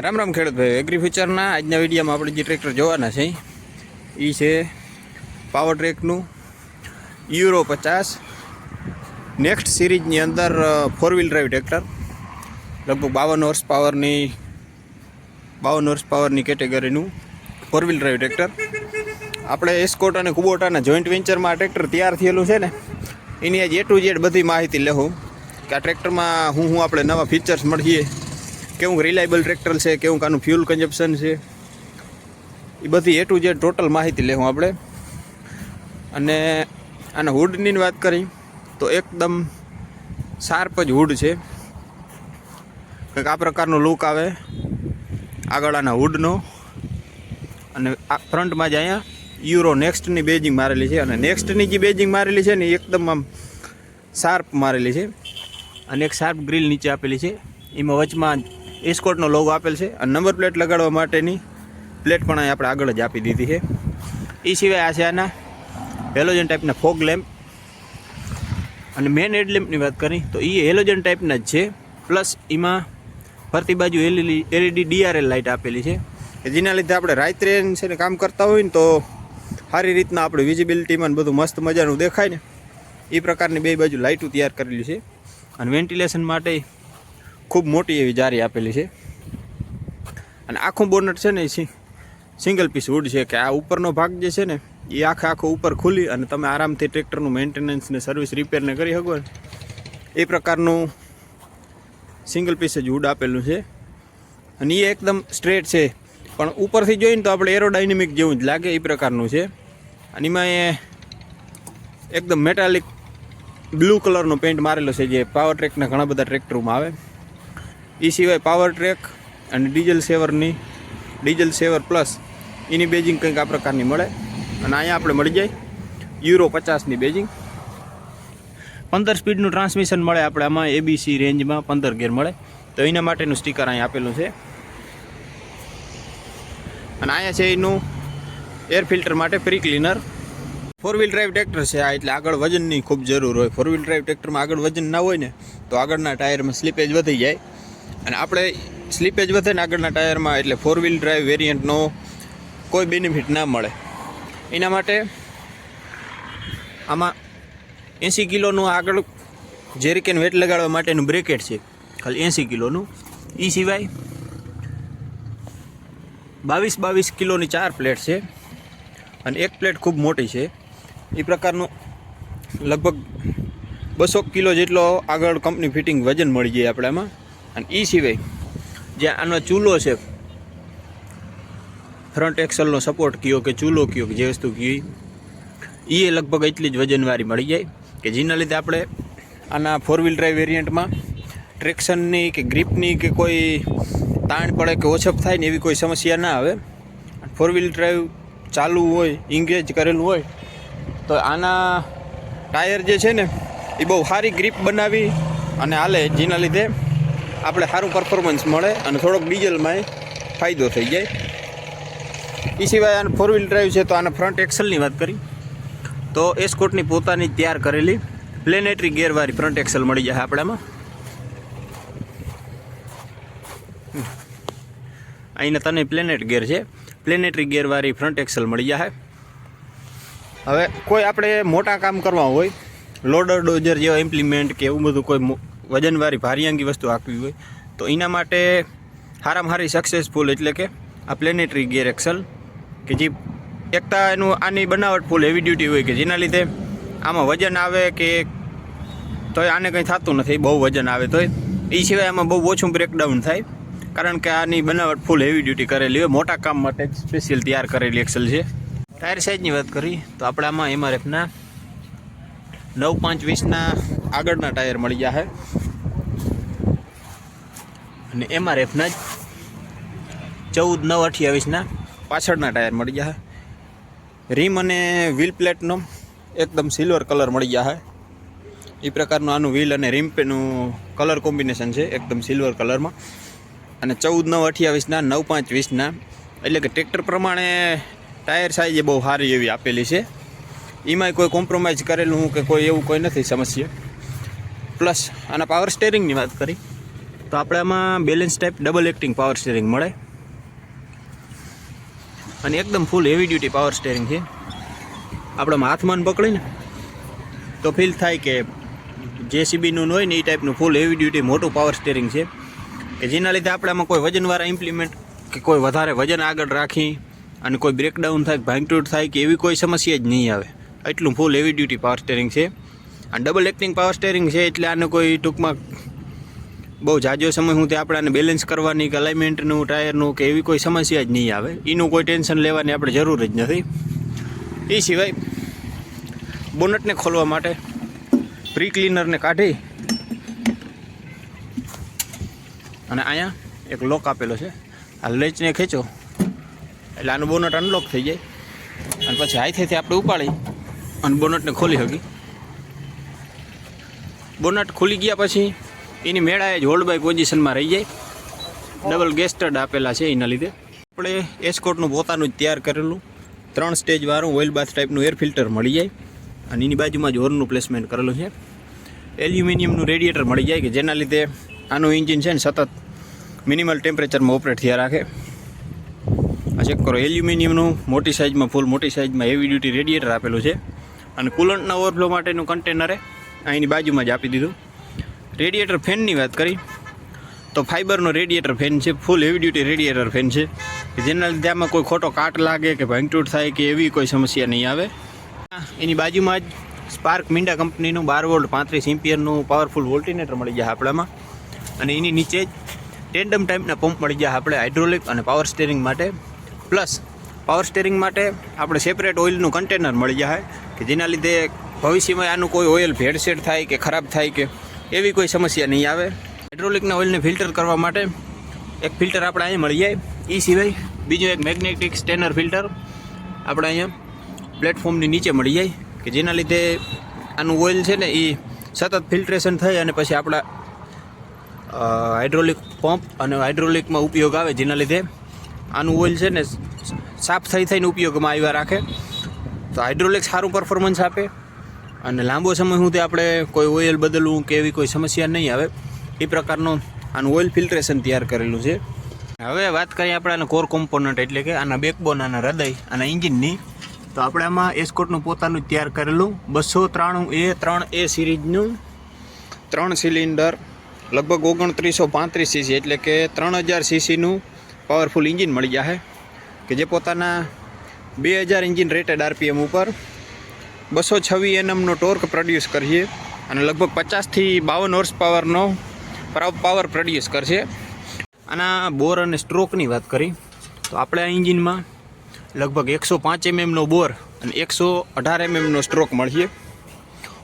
રામ રામ ખેડૂત ભાઈ એગ્રી ફ્યુચરના આજના વિડીયોમાં આપણે જે ટ્રેક્ટર જોવાના છે એ છે પાવર ટ્રેકનું યુરો પચાસ. નેક્સ્ટ સિરીઝની અંદર ફોર વ્હીલ ડ્રાઈવ ટ્રેક્ટર લગભગ બાવન વર્ષ પાવરની બાવન વર્ષ પાવરની કેટેગરીનું ફોર વ્હીલ ડ્રાઈવ ટ્રેક્ટર આપણે એસ્કોટ અને કુબોટાના જોઈન્ટ વેન્ચરમાં આ ટ્રેક્ટર તૈયાર થયેલું છે ને, એની આજ એ ટુ ઝેડ બધી માહિતી લેવું કે આ ટ્રેક્ટરમાં હું હું આપણે નવા ફીચર્સ મળીએ. કેવું રિલાયબલ ટ્રેક્ટર છે, કેવું કાનું ફ્યુલ કન્ઝપ્શન છે એ બધી એ ટુ જે ટોટલ માહિતી લેવું આપણે. અને આના હુડની વાત કરી, તો એકદમ શાર્પ જ હુડ છે. કંઈક આ પ્રકારનો લુક આવે આગળ આના હુડનો અને આ ફ્રન્ટમાં જ અહીંયા યુરો નેક્સ્ટની બેજિંગ મારેલી છે. અને નેક્સ્ટની જે બેજિંગ મારેલી છે ને એકદમ આમ શાર્પ મારેલી છે. અને એક શાર્પ ગ્રીલ નીચે આપેલી છે. એમાં વચમાં એસ્કોટનો લોગો આપેલ છે. અને નંબર પ્લેટ લગાડવા માટેની પ્લેટ પણ આપણે આગળ જ આપી દીધી છે. એ સિવાય આ છે આના હેલોજન ટાઈપના ફોગ લેમ્પ અને મેન હેડ લેમ્પની વાત કરી, તો એ હેલોજન ટાઈપના જ છે. પ્લસ એમાં ફરતી બાજુ એલઈડી એલઈડી ડીઆરએલ લાઇટ આપેલી છે. જેના લીધે આપણે રાત્રે છે ને કામ કરતા હોય ને તો સારી રીતના આપણે વિઝિબિલિટીમાં બધું મસ્ત મજાનું દેખાય ને. એ પ્રકારની બે બાજુ લાઇટો તૈયાર કરેલી છે. અને વેન્ટિલેશન માટે ખૂબ મોટી એવી જારી આપેલી છે. અને આખું બોનટ છે ને એ સિંગલ પીસ વુડ છે કે આ ઉપરનો ભાગ જે છે ને, એ આખે આખો ઉપર ખુલી અને તમે આરામથી ટ્રેક્ટરનું મેન્ટેનન્સ ને સર્વિસ રિપેરને કરી શકો. એ પ્રકારનું સિંગલ પીસ જ વુડ આપેલું છે. અને એ એકદમ સ્ટ્રેટ છે. પણ ઉપરથી જોઈને તો આપણે એરોડાયનેમિક જેવું જ લાગે એ પ્રકારનું છે. અને એમાં એ એકદમ મેટાલિક બ્લુ કલરનો પેન્ટ મારેલો છે, જે પાવર ટ્રેકના ઘણા બધા ટ્રેક્ટરોમાં આવે. એ સિવાય પાવર ટ્રેક અને ડીઝલ સેવરની ડીઝલ સેવર પ્લસ એની બેજિંગ કંઈક આ પ્રકારની મળે. અને અહીંયા આપણે મળી જાય યુરો પચાસની બેજિંગ પંદર સ્પીડનું ટ્રાન્સમિશન મળે આપણે આમાં એબીસી રેન્જમાં પંદર ગેર મળે. તો એના માટેનું સ્ટીકર અહીં આપેલું છે. અને અહીંયા છે એનું એર ફિલ્ટર માટે pre cleaner four wheel drive tractor છે આ, એટલે આગળ વજનની ખૂબ જરૂર હોય. ફોર વ્હીલ ડ્રાઈવ ટ્રેક્ટરમાં આગળ વજન ના હોય ને, તો આગળના ટાયરમાં સ્લીપેજ વધી જાય. અને આપણે સ્લીપેજ વધે ને આગળના ટાયરમાં એટલે ફોર વ્હીલ ડ્રાઈવ વેરિયન્ટનો કોઈ બેનિફિટ ના મળે. એના માટે આમાં એંસી કિલોનું આગળ જેરિકેન વેટ લગાડવા માટેનું બ્રેકેટ છે, ખાલી એંસી કિલોનું. એ સિવાય બાવીસ બાવીસ કિલોની ચાર પ્લેટ છે અને એક પ્લેટ ખૂબ મોટી છે. એ પ્રકારનું લગભગ બસો કિલો જેટલો આગળ કંપની ફિટિંગ વજન મળી જાય આપણે આમાં અને એ સિવાય જે આનો ચૂલો છે ફ્રન્ટ એક્સલનો સપોર્ટ કયો કે ચૂલો કયો કે જે વસ્તુ કયો એ લગભગ એટલી જ વજનવારી મળી જાય કે જેના લીધે આપણે આના ફોર વ્હીલ ડ્રાઈવ વેરિયન્ટમાં ટ્રેક્શનની કે ગ્રીપની કે કોઈ તાણ પડે કે ઓછપ થાય ને એવી કોઈ સમસ્યા ના આવે. ફોર વ્હીલ ડ્રાઈવ ચાલુ હોય ઇંગેજ કરેલું હોય, તો આના ટાયર જે છે ને એ બહુ સારી ગ્રીપ બનાવી અને હાલે, જેના લીધે આપણે સારું પરફોર્મન્સ મળે અને થોડોક ડીઝલમાં ફાયદો થઈ જાય. એ સિવાય આને ફોર વ્હીલ ડ્રાઈવ છે તો આને ફ્રન્ટ એક્સલની વાત કરી. તો એસ્કોટની પોતાની તૈયાર કરેલી. પ્લેનેટરી ગેરવાળી ફ્રન્ટ એક્સલ મળી જાય આપણામાં. અહીંના તને પ્લેનેટ ગેર છે. પ્લેનેટરી ગેરવાળી ફ્રન્ટ એક્સલ મળી જાય હવે કોઈ આપણે મોટા કામ કરવા હોય લોડર ડોઝર જેવા ઇમ્પ્લિમેન્ટ કે એવું બધું કોઈ વજનવાળી ભારીયાંગી વસ્તુ આપવી હોય, તો એના માટે હારામાં હારી સક્સેસફુલ એટલે કે આ પ્લેનેટરી ગેર એક્સલ કે જે એકતા એનું આની બનાવટ ફૂલ હેવી ડ્યુટી હોય કે જેના લીધે આમાં વજન આવે કે તોય આને કંઈ થતું નથી, બહુ વજન આવે તોય. એ સિવાય આમાં બહુ ઓછું બ્રેકડાઉન થાય, કારણ કે આની બનાવટ ફૂલ હેવી ડ્યુટી કરેલી હોય, મોટા કામ માટે સ્પેશિયલ તૈયાર કરેલી એક્સલ છે. ટાયર સાઇઝની વાત કરી, તો આપણે આમાં એમઆરએફના નવ પાંચ વીસના આગળના ટાયર મળી ગયા અને એમઆરએફના જ ચૌદ નવ અઠ્યાવીસના પાછળના ટાયર મળી ગયા રીમ અને વ્હીલ પ્લેટનો એકદમ સિલ્વર કલર મળી ગયા એ પ્રકારનું આનું વ્હીલ અને રીમ્પનું કલર કોમ્બિનેશન છે, એકદમ સિલ્વર કલરમાં. અને ચૌદ નવ અઠ્યાવીસના નવ પાંચ વીસના એટલે કે ટ્રેક્ટર પ્રમાણે ટાયર સાઈઝ બહુ સારી એવી આપેલી છે. એમાંય કોઈ કોમ્પ્રોમાઇઝ કરેલું કે કોઈ એવું કોઈ નથી સમસ્યા. પ્લસ આના પાવર સ્ટેરિંગની વાત કરી, તો આપણે આમાં balance type double acting power steering મળે. અને એકદમ full heavy duty power steering છે. આપણે હાથમાં પકડીને, તો ફીલ થાય કે જેસીબીનું હોય ને એ ટાઈપનું ફૂલ હેવી ડ્યુટી મોટું પાવર સ્ટેરિંગ છે. કે જેના લીધે આપણે આમાં કોઈ વજનવાળા ઇમ્પ્લિમેન્ટ કે કોઈ વધારે વજન આગળ રાખી અને કોઈ બ્રેકડાઉન થાય, ભાંગતૂટ થાય કે એવી કોઈ સમસ્યા જ નહીં આવે. એટલું full heavy duty power steering છે. અને ડબલ એક્ટિંગ પાવર સ્ટેરિંગ છે એટલે આને કોઈ ટૂંકમાં બહુ જાજો સમય હું તે આપણાને બેલેન્સ કરવાની કે અલાઇમેન્ટનું ટાયરનું કે એવી કોઈ સમસ્યા જ નહીં આવે. એનું કોઈ ટેન્શન લેવાની આપણે જરૂર જ નથી. એ સિવાય બોનટને ખોલવા માટે પ્રી ક્લીનરને કાઢી અને અહીંયા એક લોક આપેલો છે. આ લેચને ખેંચો. એટલે આનું બોનટ અનલોક થઈ જાય. અને પછી હાથેથી આપણે ઉપાડી અને બોનટને ખોલી શકી બોનટ ખુલી ગયા પછી એની મેળાએ જ હોલ્ડ બાય પોઝિશનમાં રહી જાય. ડબલ ગેસ્ટર્ડ આપેલા છે એના લીધે. આપણે એસ્કોટનું પોતાનું જ તૈયાર કરેલું. ત્રણ સ્ટેજવાળું ઓઇલ બાથ ટાઈપનું એર ફિલ્ટર મળી જાય. અને એની બાજુમાં જ હોર્નનું પ્લેસમેન્ટ કરેલું છે. એલ્યુમિનિયમનું રેડિએટર મળી જાય કે જેના લીધે આનું એન્જિન છે ને સતત મિનિમલ ટેમ્પરેચરમાં ઓપરેટ થયા રાખે. આ ચેક કરો. એલ્યુમિનિયમનું મોટી સાઇઝમાં ફૂલ મોટી સાઇઝમાં હેવી ડ્યુટી રેડિએટર આપેલું છે. અને કુલન્ટના ઓવરફ્લો માટેનું કન્ટેનરે અહીંની બાજુમાં જ આપી દીધું. રેડિએટર ફેનની વાત કરી, તો ફાઇબરનો રેડિએટર ફેન છે full heavy duty radiator fan છે. કે જેના લીધે આમાં કોઈ ખોટો કાટ લાગે કે ભાંગતૂટ થાય કે એવી કોઈ સમસ્યા નહીં આવે. એની બાજુમાં જ સ્પાર્ક મિન્ડા કંપનીનું બાર વોલ્ટ પાંત્રીસ ઇમ્પિયરનું પાવરફુલ વોલ્ટિનેટર મળી જાય આપણામાં. અને એની નીચે જ ટેન્ડમ ટાઈપના પંપ મળી જાય આપણે હાઇડ્રોલિક અને પાવર સ્ટેરિંગ માટે. પ્લસ પાવર સ્ટેરિંગ માટે આપણે સેપરેટ ઓઇલનું કન્ટેનર મળી જાય કે જેના લીધે ભવિષ્યમાં આનું કોઈ ઓઇલ ભેળસેળ થાય કે ખરાબ થાય કે એવી કોઈ સમસ્યા નહીં આવે. હાઇડ્રોલિકના ઓઇલને ફિલ્ટર કરવા માટે એક ફિલ્ટર આપણે અહીંયા મળી જાય. એ સિવાય બીજું એક મેગ્નેટિક સ્ટેનર ફિલ્ટર આપણે અહીંયા પ્લેટફોર્મની નીચે મળી જાય કે જેના લીધે આનું ઓઇલ છે ને એ સતત ફિલ્ટ્રેશન થઈ અને પછી આપણા હાઇડ્રોલિક પંપ અને હાઇડ્રોલિકમાં ઉપયોગ આવે જેના લીધે આનું ઓઇલ છે ને સાફ થઈ થઈને ઉપયોગમાં આવ્યા રાખે. તો હાઇડ્રોલિક સારું પરફોર્મન્સ આપે. અને લાંબો સમય સુધી આપણે કોઈ ઓઇલ બદલવું કે એવી કોઈ સમસ્યા નહીં આવે. એ પ્રકારનું આનું ઓઇલ ફિલ્ટ્રેશન તૈયાર કરેલું છે. હવે વાત કરીએ આપણે આના કોર કોમ્પોનન્ટ એટલે કે આના બેકબોન આના હૃદય, આના એન્જિનની તો આપણે આમાં એસ્કોટનું પોતાનું તૈયાર કરેલું. બસો ત્રાણું એ ત્રણ એ સિરીજનું. ત્રણ સિલિન્ડર લગભગ ઓગણત્રીસો પાંત્રીસ સીસી એટલે કે ત્રણ હજાર સીસીનું પાવરફુલ ઇન્જિન મળી જશે કે જે પોતાના બે હજાર એન્જિન રેટેડ આરપીએમ ઉપર બસો છવ્વીસ એનએમનો ટોર્ક પ્રોડ્યુસ કરીએ અને લગભગ પચાસથી બાવન હોર્સ પાવરનો પાવર પ્રોડ્યુસ કરશે. આના બોર અને સ્ટ્રોકની વાત કરી, તો આપણે આ એન્જિનમાં લગભગ એકસો પાંચ એમએમનો બોર અને એકસો અઢાર એમએમનો સ્ટ્રોક મળશે.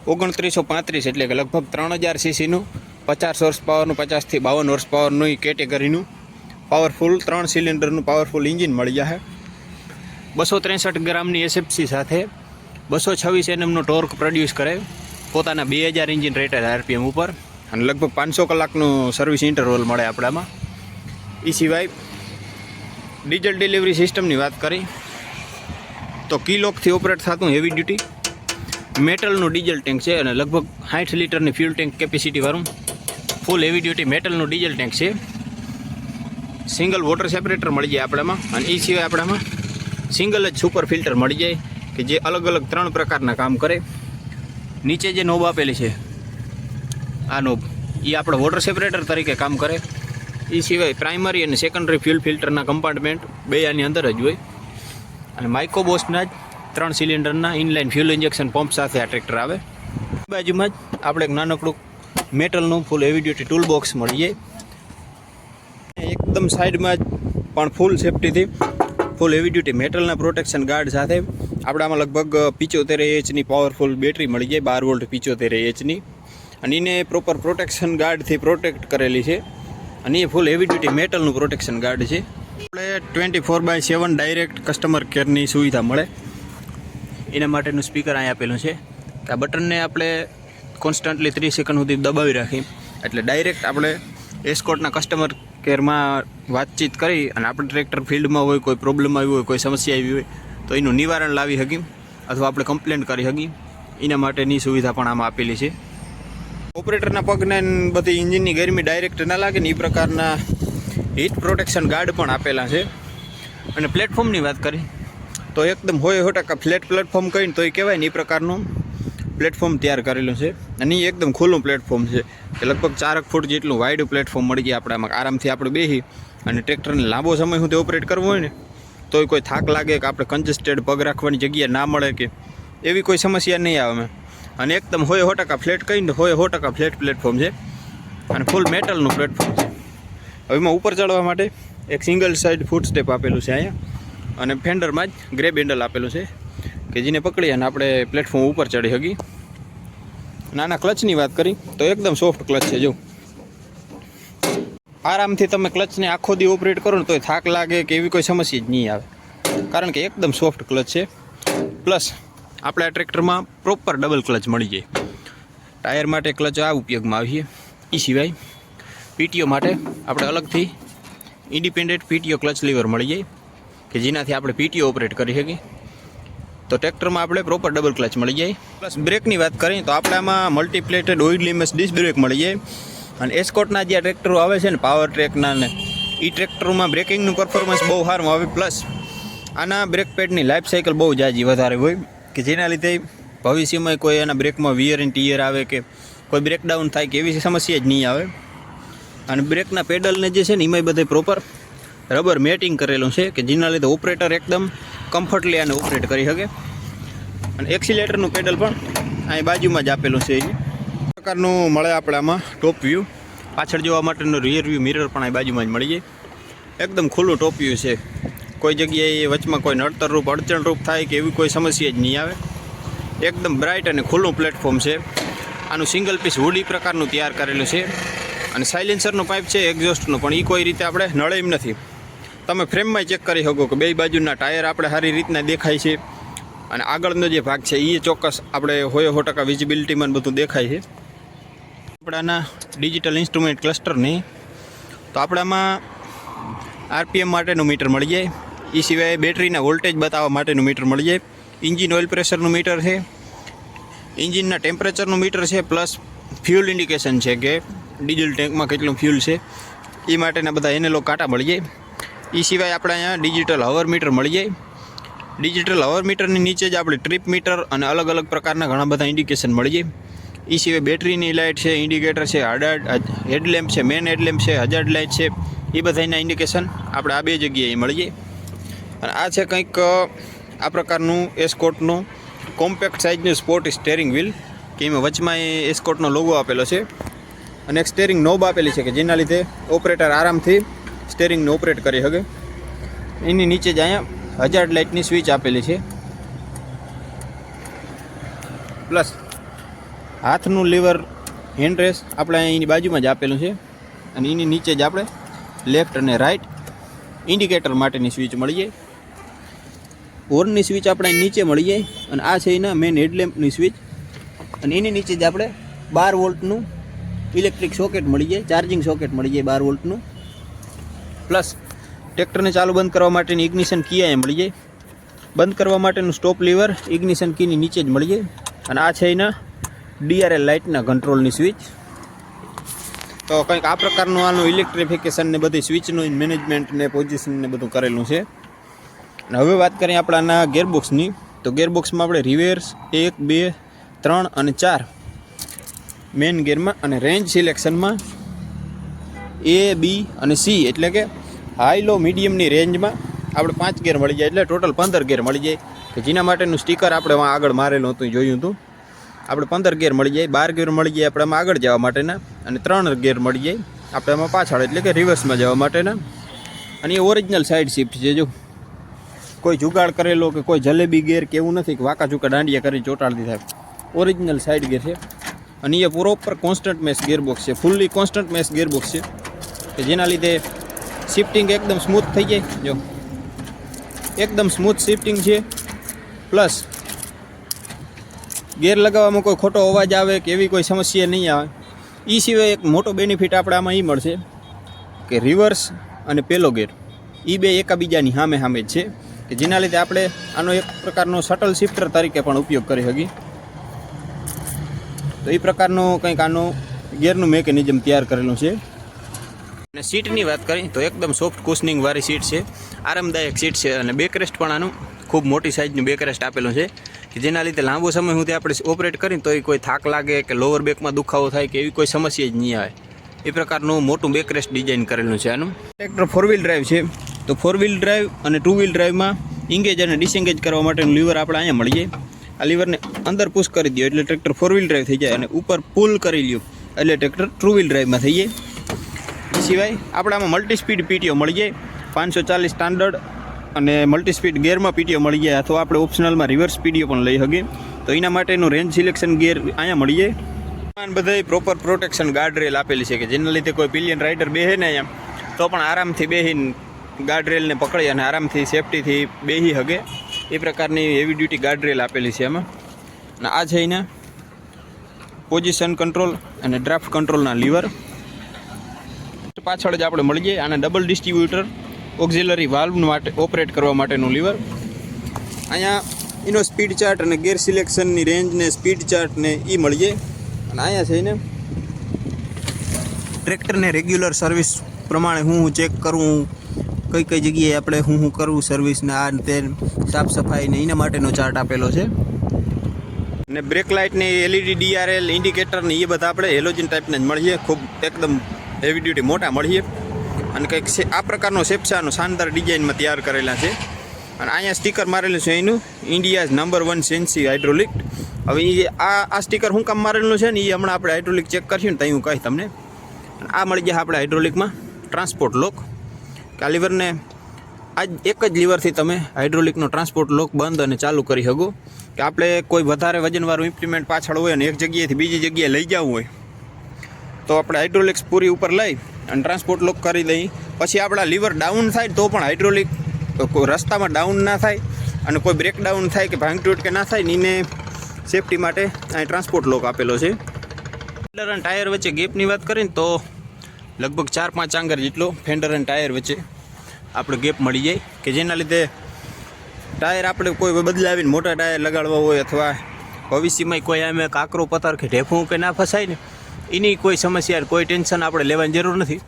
ઓગણત્રીસો પાંત્રીસ એટલે કે લગભગ ત્રણ હજાર સીસીનું પચાસ હોર્સ પાવરનું પચાસથી બાવન હોર્સ પાવરનું કેટેગરીનું પાવરફુલ ત્રણ સિલિન્ડરનું પાવરફુલ ઇન્જિન મળી જશે બસો ત્રેસઠ ગ્રામની એસએફસી સાથે બસો છવ્વીસ એનએમનો ટોર્ક પ્રોડ્યુસ કરે. પોતાના બે હજાર ઇન્જિન રેટેડ આરપીએમ ઉપર. અને લગભગ પાંચસો કલાકનું સર્વિસ ઇન્ટરવલ મળે આપણામાં. એ સિવાય ડીઝલ ડિલિવરી સિસ્ટમની વાત કરી, તો કીલોકથી ઓપરેટ થતું હેવી ડ્યુટી મેટલનું ડીઝલ ટેન્ક છે અને લગભગ સાઠ લીટરની ફ્યુલ ટેન્ક કેપેસિટીવાળું ફૂલ હેવી ડ્યુટી મેટલનું ડીઝલ ટેન્ક છે. સિંગલ વોટર સેપરેટર મળી જાય આપણામાં અને એ સિવાય આપણામાં સિંગલ જ સુપર ફિલ્ટર મળી જાય કે જે અલગ અલગ ત્રણ પ્રકારના કામ કરે. નીચે જે નોબ આપેલી છે, આ નોબ એ આપણે વોટર સેપરેટર તરીકે કામ કરે. એ સિવાય પ્રાઇમરી અને સેકન્ડરી ફ્યુલ ફિલ્ટરના કમ્પાર્ટમેન્ટ બે આની અંદર જ હોય. અને માઇકોબોસના જ ત્રણ સિલિન્ડરના ઇનલાઇન ફ્યુલ ઇન્જેક્શન પંપ સાથે આ ટ્રેક્ટર આવે. બાજુમાં જ આપણે એક નાનકડું મેટલનું full heavy duty tool box મળી જાય. એકદમ સાઈડમાં પણ ફૂલ સેફટીથી ફૂલ હેવી ડ્યુટી મેટલના પ્રોટેક્શન ગાર્ડ સાથે આપણામાં લગભગ પિચોતેર એચની પાવરફુલ બેટરી મળી જાય, બાર વોલ્ટ પિચોતેર એચની અને એને પ્રોપર પ્રોટેક્શન ગાર્ડથી પ્રોટેક્ટ કરેલી છે. અને એ ફૂલ હેવી ડ્યુટી મેટલનું પ્રોટેક્શન ગાર્ડ છે. આપણે twenty four by seven direct customer કેરની સુવિધા મળે. એના માટેનું સ્પીકર અહીં આપેલું છે. આ બટનને આપણે કોન્સ્ટન્ટલી ત્રીસ સેકન્ડ સુધી દબાવી રાખી. એટલે ડાયરેક્ટ આપણે એસ્કોટના કસ્ટમર કેરમાં વાતચીત કરી અને આપણે ટ્રેક્ટર ફિલ્ડમાં હોય, કોઈ પ્રોબ્લેમ આવી હોય, કોઈ સમસ્યા આવી હોય, તો એનું નિવારણ લાવી શકીએ અથવા આપણે કમ્પ્લેન કરી શકીએ એના માટેની સુવિધા પણ આમાં આપેલી છે. ઓપરેટરના પગને બધી ઇન્જિનની ગરમી ડાયરેક્ટ ના લાગે ને એ પ્રકારના હીટ પ્રોટેક્શન ગાર્ડ પણ આપેલા છે. અને પ્લેટફોર્મની વાત કરી, તો એકદમ હોય હો ટકા ફ્લેટ પ્લેટફોર્મ કહીને તો એ કહેવાય ને એ પ્રકારનું. પ્લેટફોર્મ તૈયાર કરેલું છે અને એ એકદમ ખુલ્લું પ્લેટફોર્મ છે કે લગભગ ચારક ફૂટ જેટલું વાઇડ પ્લેટફોર્મ મળી ગયા આપણે આમાં આરામથી આપણે બેસી અને ટ્રેક્ટરને લાંબો સમય સુધી ઓપરેટ કરવો હોય ને, તોય કોઈ થાક લાગે કે આપણે કન્જસ્ટેડ પગ રાખવાની જગ્યા ના મળે કે, એવી કોઈ સમસ્યા નહીં આવે અમે અને એકદમ હોય સો ટકા ફ્લેટ કહીને હોય સો ટકા ફ્લેટ પ્લેટફોર્મ છે અને ફૂલ મેટલનું પ્લેટફોર્મ છે. હવે એમાં ઉપર ચડવા માટે એક સિંગલ સાઇડ ફૂટ સ્ટેપ આપેલું છે અહીંયા. અને ફેન્ડરમાં જ ગ્રેબ હેન્ડલ આપેલું છે. કે જેને પકડી અને આપણે પ્લેટફોર્મ ઉપર ચડી શકી નાના ક્લચની વાત કરી, તો એકદમ સોફ્ટ ક્લચ છે, જો. આરામથી તમે ક્લચને આખો દી ઓપરેટ કરો ને તોય થાક લાગે કે એવી કોઈ સમસ્યા જ નહીં આવે. કારણ કે એકદમ સોફ્ટ ક્લચ છે. પ્લસ આપણે આ ટ્રેક્ટરમાં પ્રોપર ડબલ ક્લચ મળી જાય. ટાયર માટે ક્લચ આ ઉપયોગમાં આવીએ. એ સિવાય પીટીઓ માટે આપણે અલગથી ઇન્ડિપેન્ડન્ટ પીટીઓ ક્લચ લીવર મળી જાય, કે જેનાથી આપણે પીટીઓ ઓપરેટ કરી શકીએ. તો ટ્રેક્ટરમાં આપણે પ્રોપર ડબલ ક્લચ મળી જાય. પ્લસ બ્રેકની વાત કરીએ તો આપણે આમાં મલ્ટીપ્લેટેડ ઓઇલ લિમસ ડિસ્ક બ્રેક મળી જાય. અને એસ્કોટના જે ટ્રેક્ટરો આવે છે ને પાવર ટ્રેકના ને એ ટ્રેક્ટરોમાં બ્રેકિંગનું પરફોર્મન્સ બહુ સારું આવે. પ્લસ આના બ્રેક પેડની લાઈફ સાયકલ બહુ જાજી વધારે હોય કે જેના લીધે ભવિષ્યમાં કોઈ એના બ્રેકમાં વિયર એન્ડ ટીયર આવે કે કોઈ બ્રેકડાઉન થાય કે એવી સમસ્યા જ નહીં આવે. અને બ્રેકના પેડલને જે છે ને, એમાંય બધે પ્રોપર રબર મેટિંગ કરેલું છે કે જેના લીધે ઓપરેટર એકદમ કમ્ફર્ટલી આને ઓપરેટ કરી શકે. અને એક્સિલેટરનું પેડલ પણ અહીં બાજુમાં જ આપેલું છે એ પ્રકારનું મળે આપણે આમાં ટોપ વ્યૂ પાછળ જોવા માટેનું રિયર વ્યૂ મિરર પણ અહીં બાજુમાં જ મળી જાય. એકદમ ખુલ્લું ટોપ વ્યૂ છે. કોઈ જગ્યાએ વચમાં કોઈ નડતરરૂપ અડચણરૂપ થાય કે એવી કોઈ સમસ્યા જ નહીં આવે. એકદમ બ્રાઇટ અને ખુલ્લું પ્લેટફોર્મ છે. આનું સિંગલ પીસ હુડી પ્રકારનું તૈયાર કરેલું છે. અને સાયલેન્સરનો પાઇપ છે એક્ઝોસ્ટનો પણ એ કોઈ રીતે આપણે નળે એમ નથી. તમે ફ્રેમમાં ચેક કરી શકો કે બે બાજુના ટાયર આપણે સારી રીતના દેખાય છે. અને આગળનો જે ભાગ છે એ ચોક્કસ આપણે હોય સો ટકા વિઝિબિલિટીમાં બધું દેખાય છે. આપણાના ડિજિટલ ઇન્સ્ટ્રુમેન્ટ ક્લસ્ટરની તો આપણામાં આરપીએમ માટેનું મીટર મળી જાય. એ સિવાય બેટરીના વોલ્ટેજ બતાવવા માટેનું મીટર મળી જાય. ઇન્જિન ઓઇલ પ્રેશરનું મીટર છે. ઇન્જિનના ટેમ્પરેચરનું મીટર છે પ્લસ ફ્યુલ ઇન્ડિકેશન છે કે ડીઝલ ટેન્કમાં કેટલું ફ્યુલ છે. એ માટેના બધા એનેલો કાંટા મળી જાય. એ સિવાય આપણે અહીંયા ડિજિટલ હવર મીટર મળી જાય. ડિજિટલ હવર મીટરની નીચે જ આપણે ટ્રીપ મીટર અને અલગ અલગ પ્રકારના ઘણા બધા ઇન્ડિકેશન મળી જાય. એ સિવાય બેટરીની લાઇટ છે ઇન્ડિકેટર છે હાર્ડ હેડલેમ્પ છે મેન હેડલેમ્પ છે હજાર્ડ લાઇટ છે એ બધાના ઇન્ડિકેશન આપણે આ બે જગ્યાએ મળી જાય. અને આ છે કંઈક આ પ્રકારનું એસ્કોટનું કોમ્પેક્ટ સાઇઝનું સ્પોર્ટ સ્ટેરિંગ વ્હીલ કે એમાં વચમાં એ એસ્કોટનો લોગો આપેલો છે. અને એક સ્ટેરિંગ નોબ આપેલી છે કે જેના લીધે ઓપરેટર આરામથી સ્ટેરિંગને ઓપરેટ કરી શકે એની નીચે જ અહીંયા હજાર લાઇટની સ્વિચ આપેલી છે. પ્લસ હાથનું લીવર હેન્ડ રેસ આપણે એની બાજુમાં જ આપેલું છે. અને એની નીચે જ આપણે લેફ્ટ અને રાઈટ ઇન્ડિકેટર માટેની સ્વિચ મળી જાય. હોર્નની સ્વિચ આપણે નીચે મળી જાય અને આ છે એના મેઇન હેડલેમ્પની સ્વિચ. અને એની નીચે જ આપણે બાર વોલ્ટનું ઇલેક્ટ્રિક સોકેટ મળી જાય, ચાર્જિંગ સોકેટ મળી જાય બાર વોલ્ટનું. પ્લસ ટ્રેક્ટરને ચાલુ બંધ કરવા માટેની ઇગ્નિશન કી અહીંયા મળી જાય. બંધ કરવા માટેનું સ્ટોપ લીવર ઇગ્નિશન કીની નીચે જ મળી જાય. અને આ છે એના ડીઆરએલ લાઇટના કંટ્રોલની સ્વિચ તો કંઈક આ પ્રકારનું આનું ઇલેક્ટ્રિફિકેશન ને બધી સ્વિચનું મેનેજમેન્ટ ને પોઝિશન ને બધું કરેલું છે. અને હવે વાત કરીએ આપણાના ગેરબોક્સની તો ગેરબોક્સમાં આપણે રિવેર્સ એક, બે, ત્રણ અને ચાર મેઇન ગેરમાં અને રેન્જ સિલેક્શનમાં એ બી અને સી એટલે કે હાઈ લો મીડિયમની રેન્જમાં આપણે પાંચ ગેર મળી જાય એટલે ટોટલ પંદર ગેર મળી જાય. કે જેના માટેનું સ્ટીકર આપણે આગળ મારેલું હતું, જોયું હતું. આપણે પંદર ગેર મળી જાય, બાર ગેર મળી જાય આપણે એમાં આગળ જવા માટેના, અને ત્રણ ગેર મળી જાય આપણે એમાં પાછળ, એટલે કે રિવર્સમાં જવા માટેના. અને એ ઓરિજિનલ સાઈડ શિફ્ટ છે, જો. કોઈ જુગાડ કરેલો કે કોઈ જલેબી ગેર કે એવું નથી, કે વાંકા ચૂકા દાંડિયા કરી ચોટાડી થાય ઓરિજિનલ સાઈડ ગેર છે. અને એ પ્રોપર કોન્સ્ટન્ટ મેસ ગેરબોક્સ છે ફૂલ્લી કોન્સ્ટન્ટ મેસ ગેરબોક્સ છે. કે જેના લીધે શિફ્ટિંગ એકદમ સ્મૂથ થઈ જાય. જો. એકદમ સ્મૂથ શિફ્ટિંગ છે. પ્લસ ગેર લગાવવામાં કોઈ ખોટો અવાજ આવે કે એવી કોઈ સમસ્યા નહીં આવે. એ સિવાય એક મોટો બેનિફિટ આપણે આમાં એ મળશે કે રિવર્સ અને પેલો ગેર. એ બે એકાબીજાની સામે સામે જ છે. કે જેના લીધે આપણે આનો એક પ્રકારનો શટલ શિફ્ટર તરીકે પણ ઉપયોગ કરી શકીએ. તો એ પ્રકારનો કંઈક આનો ગેરનું મેકેનિઝમ તૈયાર કરેલું છે. અને સીટની વાત કરીએ તો એકદમ સોફ્ટ કુશનિંગ વાળી સીટ છે. આરામદાયક સીટ છે અને બેકરેસ્ટ પણ આનું ખૂબ મોટી સાઇઝનું બેકરેસ્ટ આપેલું છે કે જેના લીધે લાંબો સમય સુધી આપણે ઓપરેટ કરીએ તો એ કોઈ થાક લાગે કે લોઅર બેકમાં દુખાવો થાય કે એવી કોઈ સમસ્યા જ નહીં આવે. એ પ્રકારનું મોટું બેકરેસ્ટ ડિઝાઇન કરેલું છે આનું. ટ્રેક્ટર ફોર વ્હીલ ડ્રાઈવ છે. તો ફોર વ્હીલ ડ્રાઈવ અને ટુ વ્હીલ ડ્રાઈવમાં ઇંગેજ અને ડિસએંગેજ કરવા માટેનું લીવર આપણે અહીંયા મળી જાય આ લીવરને અંદર પુશ કરી દો એટલે ટ્રેક્ટર ફોર વ્હીલ ડ્રાઈવ થઈ જાય અને ઉપર પુલ કરી લ્યો એટલે ટ્રેક્ટર ટુ વ્હીલ ડ્રાઈવમાં થઈ જાય. એ સિવાય આપણામાં મલ્ટી સ્પીડ પીટીઓ મળી જાય, પાંચસો ચાલીસ સ્ટાન્ડર્ડ અને મલ્ટી સ્પીડ ગેરમાં પીટીઓ મળી જાય, અથવા આપણે ઓપ્શનલમાં રિવર્સ પીટીઓ પણ લઈ શકીએ. તો એના માટેનું રેન્જ સિલેક્શન ગેર અહીંયા મળી જાય. સામાન બધાય પ્રોપર પ્રોટેક્શન ગાર્ડ રેલ આપેલી છે કે જેના લીધે કોઈ પિલિયન રાઇડર બેહે ને અહીંયા, તો પણ આરામથી બેહીને ગાર્ડ રેલને પકડી અને આરામથી સેફટીથી બેહી શકે. એ પ્રકારની હેવી ડ્યુટી ગાર્ડ રેલ આપેલી છે એમાં અને આ છે એના પોઝિશન કંટ્રોલ અને ડ્રાફ્ટ કંટ્રોલના લીવર પાછળ જ આપણે મળી જાય આને ડબલ ડિસ્ટ્રીબ્યુટર ઓક્ઝિલરી વાલ્વ માટે ઓપરેટ કરવા માટેનું લીવર અહીંયા એનો સ્પીડ ચાર્ટ અને ગેર સિલેક્શનની રેન્જને સ્પીડ ચાર્ટને એ મળી જાય અને અહીંયા છે ને ટ્રેક્ટરને રેગ્યુલર સર્વિસ પ્રમાણે હું હું ચેક કરું, કઈ કઈ જગ્યાએ આપણે હું હું કરવું સર્વિસને આ તે સાફ સફાઈને એના માટેનો ચાર્ટ આપેલો છે. ને બ્રેક લાઇટને એલઈડી ડીઆરએલ ઇન્ડિકેટરને એ બધા આપણે હેલોજન ટાઈપના જ મળીએ. ખૂબ એકદમ હેવી ડ્યુટી મોટા મળીએ. અને કંઈક આ પ્રકારનો સેપ્સાનો શાનદાર ડિઝાઇનમાં તૈયાર કરેલા છે. અને અહીંયા સ્ટીકર મારેલું છે એનું. India's number one Sensi hydraulic હવે એ આ આ સ્ટીકર શું કામ મારેલું છે ને એ હમણાં આપણે હાઇડ્રોલિક ચેક કરશું ને ત્યાં હું કહીશ તમને. આ મળી ગયા આપણે હાઇડ્રોલિકમાં ટ્રાન્સપોર્ટ લોક કે આ લીવરને આજ એક જ લીવરથી તમે હાઇડ્રોલિકનો ટ્રાન્સપોર્ટ લોક બંધ અને ચાલુ કરી શકો. કે આપણે કોઈ વધારે વજનવાળું ઇમ્પ્લિમેન્ટ પાછળ હોય અને એક જગ્યાએથી બીજી જગ્યાએ લઈ જવું હોય. તો આપણે હાઇડ્રોલિક્સ પૂરી ઉપર લઈ અને ટ્રાન્સપોર્ટ લોક કરી દઈ. પછી આપણા લીવર ડાઉન થાય તો પણ હાઇડ્રોલિક રસ્તામાં ડાઉન ના થાય અને કોઈ બ્રેક ડાઉન થાય કે ભાંગતૂટ કે ના થાય ને એને સેફટી માટે અહીં ટ્રાન્સપોર્ટ લોક આપેલો છે. ફેન્ડર અને ટાયર વચ્ચે ગેપની વાત કરીએ ને તો લગભગ ચાર પાંચ આંગર જેટલો ફેન્ડર અને ટાયર વચ્ચે આપણે ગેપ મળી જાય કે જેના લીધે ટાયર આપણે કોઈ બદલાવીને મોટા ટાયર લગાડવા હોય અથવા ભવિષ્યમાં કોઈ આમે કાકરો પથ્થર કે ઢેફું કે ના ફસાય ને એની કોઈ સમસ્યા કોઈ ટેન્શન આપણે લેવાની જરૂર નથી.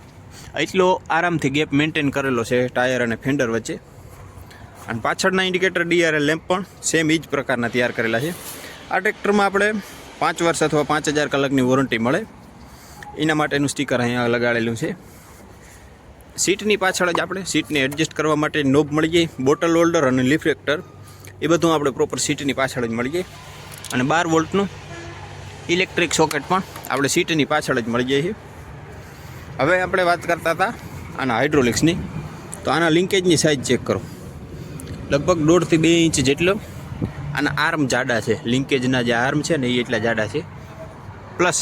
એટલો આરામથી ગેપ મેન્ટેન કરેલો છે ટાયર અને ફેન્ડર વચ્ચે. અને પાછળના ઇન્ડિકેટર ડીઆરએલ લેમ્પ પણ સેમ એ જ પ્રકારના તૈયાર કરેલા છે. આ ટ્રેક્ટરમાં આપણે પાંચ વર્ષ અથવા પાંચ હજાર કલાકની વોરંટી મળે. એના માટેનું સ્ટીકર અહીંયા લગાડેલું છે. સીટની પાછળ જ આપણે સીટને એડજસ્ટ કરવા માટે નોબ મળી જાય બોટલ હોલ્ડર અને લિફ્રેક્ટર એ બધું આપણે પ્રોપર સીટની પાછળ જ મળી જાય અને બાર વોલ્ટનું ઇલેક્ટ્રિક સોકેટ પણ આપણે સીટની પાછળ જ મળી જાય છે. હવે આપણે વાત કરતા હતા આના હાઇડ્રોલિક્સની. તો આના લિંકેજની સાઇઝ ચેક કરો. લગભગ દોઢથી બે ઇંચ જેટલો. આના આર્મ જાડા છે. લિંકેજના જે આર્મ છે ને એ એટલા જાડા છે. પ્લસ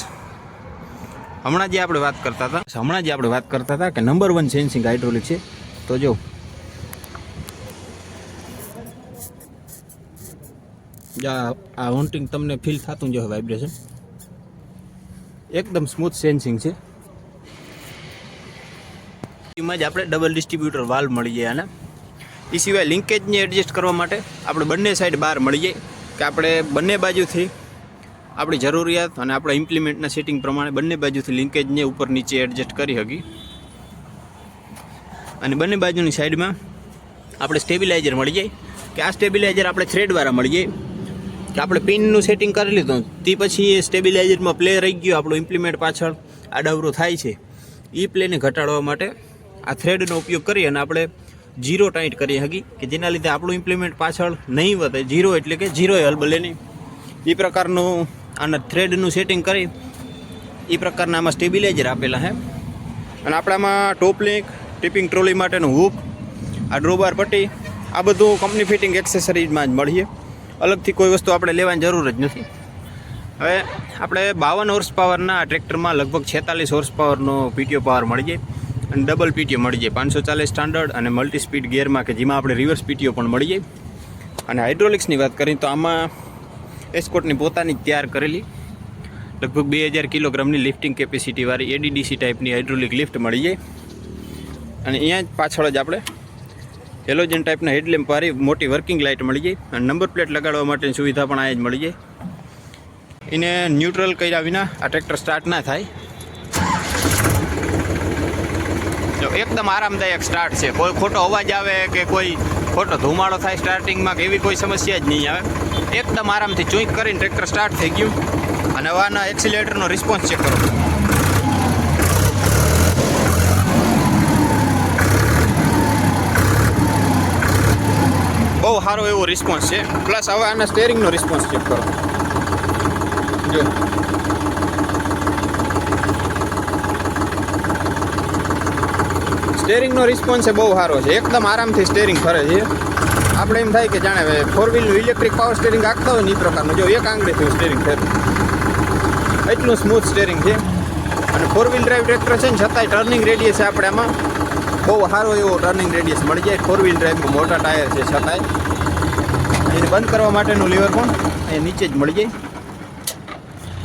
હમણાં જે આપણે વાત કરતા હતા, હમણાં જે આપણે વાત કરતા હતા કે નંબર વન સેન્સિંગ હાઇડ્રોલિક છે. તો જો, આ હોન્ટિંગ તમને ફીલ થતું જ વાઇબ્રેશન એકદમ સ્મૂથ સેન્સિંગ છે. એમાં જ આપણે ડબલ ડિસ્ટ્રીબ્યુટર વાલ્વ મળી જાય આના. એ સિવાય લિંકેજને એડજસ્ટ કરવા માટે આપણે બંને સાઈડ બહાર મળી જાય. કે આપણે બંને બાજુથી આપણી જરૂરિયાત અને આપણા ઇમ્પ્લિમેન્ટના સેટિંગ પ્રમાણે બંને બાજુથી લિંકેજને ઉપર નીચે એડજસ્ટ કરી શકી અને બંને બાજુની સાઈડમાં આપણે સ્ટેબિલાઇઝર મળી જાય. કે આ સ્ટેબિલાઇઝર આપણે થ્રેડવાળા મળી જાય. આપણે પિનનું સેટિંગ કરી લીધું. તે પછી એ સ્ટેબિલાઇઝરમાં પ્લે રહી ગયો, આપણું ઇમ્પ્લિમેન્ટ પાછળ આડાવરો થાય છે. એ પ્લેને ઘટાડવા માટે આ થ્રેડનો ઉપયોગ કરી અને આપણે જીરો ટાઈટ કરી શકી કે જેના લીધે આપણું ઇમ્પ્લિમેન્ટ પાછળ નહીં વધે. જીરો એટલે કે જીરો હલબલે એ પ્રકારનું આના થ્રેડનું સેટિંગ કરી એ પ્રકારના આમાં સ્ટેબિલાઇઝર આપેલા છે અને આપણામાં ટોપ લિંક ટિપિંગ ટ્રોલી માટેનું હૂક આ ડ્રોબાર પટ્ટી, આ બધું કંપની ફિટિંગ એક્સેસરીઝમાં જ મળીએ. અલગથી કોઈ વસ્તુ આપણે લેવાની જરૂર જ નથી. હવે આપણે બાવન હોર્સ પાવરના ટ્રેક્ટરમાં લગભગ છેતાલીસ હોર્સ પાવરનો પીટીઓ પાવર મળી જાય અને ડબલ પીટીઓ મળી જાય. પાંચસો ચાલીસ સ્ટાન્ડર્ડ અને મલ્ટી સ્પીડ ગિયરમાં કે જેમાં આપણે રિવર્સ પીટીઓ પણ મળી જાય. અને હાઇડ્રોલિક્સની વાત કરીએ તો આમાં એસ્કોટની પોતાની તૈયાર કરેલી. લગભગ બે હજાર કિલોગ્રામની લિફ્ટિંગ કેપેસિટીવાળી એડીડીસી ટાઈપની હાઇડ્રોલિક લિફ્ટ મળી જાય. અને અહીંયા જ પાછળ જ આપણે હેલોજન ટાઈપના હેડલેમ્પ વાળી મોટી વર્કિંગ લાઇટ મળી જાય. અને નંબર પ્લેટ લગાડવા માટેની સુવિધા પણ અહીંયા જ મળી જાય. એને ન્યુટ્રલ કર્યા વિના આ ટ્રેક્ટર સ્ટાર્ટ ના થાય. જો એકદમ આરામદાયક સ્ટાર્ટ છે. કોઈ ખોટો અવાજ આવે કે કોઈ ખોટો ધુમાડો થાય સ્ટાર્ટિંગમાં કે એવી કોઈ સમસ્યા જ નહીં આવે. એકદમ આરામથી ચોઈક કરીને ટ્રેક્ટર સ્ટાર્ટ થઈ ગયું. અને હવાના એક્સિલેટરનો રિસ્પોન્સ ચેક કરો. સારો એવો રિસ્પોન્સ છે. પ્લસ હવે આના સ્ટેરિંગનો રિસ્પોન્સ ચેક કરો. જો. સ્ટેરિંગનો રિસ્પોન્સ એ બહુ સારો છે. એકદમ આરામથી સ્ટેરિંગ ફરે છે. આપણે એમ થાય કે જાણે ફોર વ્હીલનું ઇલેક્ટ્રિક પાવર સ્ટેરિંગ આખતા હોય ને એ પ્રકારનું. જો એક આંગળીથી સ્ટેરિંગ ફેર એટલું સ્મૂથ સ્ટેરિંગ છે. અને ફોર વ્હીલ ડ્રાઈવ ટ્રેક્ટર છે ને, છતાંય ટર્નિંગ રેડિયસ આપણે આમાં. બહુ સારો એવો ટર્નિંગ રેડિયસ મળી જાય. ફોર વ્હીલ ડ્રાઈવમાં મોટા ટાયર છે છતાંય. એને બંધ કરવા માટેનું લીવર પણ અહીંયા નીચે જ મળી જાય.